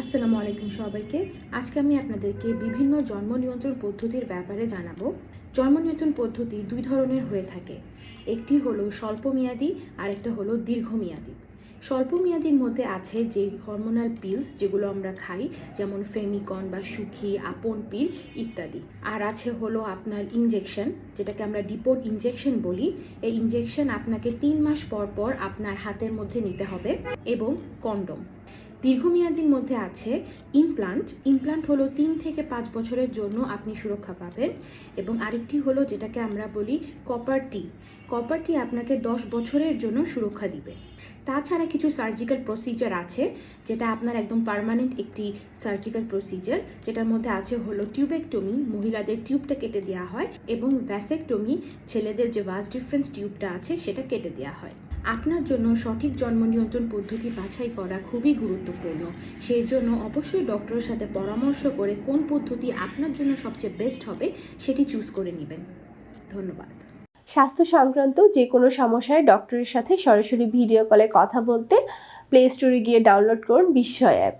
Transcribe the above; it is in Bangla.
আসসালামু আলাইকুম সবাইকে। আজকে আমি আপনাদেরকে বিভিন্ন জন্ম নিয়ন্ত্রণ পদ্ধতির ব্যাপারে জানাব। জন্ম নিয়ন্ত্রণ পদ্ধতি দুই ধরনের হয়ে থাকে। একটি হলো স্বল্পমেয়াদী আর একটা হলো দীর্ঘমেয়াদী। স্বল্পমেয়াদীর মধ্যে আছে যে হরমোনাল পিলস যেগুলো আমরা খাই, যেমন ফেমিকন বা সুখী, আপন পিল ইত্যাদি। আর আছে হলো আপনার ইনজেকশন যেটাকে আমরা ডিপোর্ট ইনজেকশন বলি। এই ইনজেকশন আপনাকে তিন মাস পর পর আপনার হাতের মধ্যে নিতে হবে এবং কন্ডম দীর্ঘমেয়াদীর মধ্যে আছে ইমপ্লান্ট। ইমপ্লান্ট হলো তিন থেকে পাঁচ বছরের জন্য আপনি সুরক্ষা পাবেন এবং আরেকটি হলো যেটাকে আমরা বলি কপার টি কপার টি আপনাকে দশ বছরের জন্য সুরক্ষা দিবে। তাছাড়া কিছু সার্জিক্যাল প্রসিজার আছে, যেটা আপনার একদম পার্মানেন্ট একটি সার্জিক্যাল প্রসিজার যেটার মধ্যে আছে হলো টিউবেকটমি মহিলাদের টিউবটা কেটে দেওয়া হয় এবং ভ্যাসেকটমি ছেলেদের যে ভাস ডিফারেন্স টিউবটা আছে সেটা কেটে দেওয়া হয়। আপনার জন্য সঠিক জন্ম নিয়ন্ত্রণ পদ্ধতি বাছাই করা খুবই গুরুত্বপূর্ণ। সেই জন্য অবশ্যই ডক্টরের সাথে পরামর্শ করে কোন পদ্ধতি আপনার জন্য সবচেয়ে বেস্ট হবে সেটি চুজ করে নেবেন। ধন্যবাদ। স্বাস্থ্য সংক্রান্ত যে কোনো সমস্যায় ডক্টরের সাথে সরাসরি ভিডিও কলে কথা বলতে প্লে স্টোরে গিয়ে ডাউনলোড করুন বিস্ময় অ্যাপ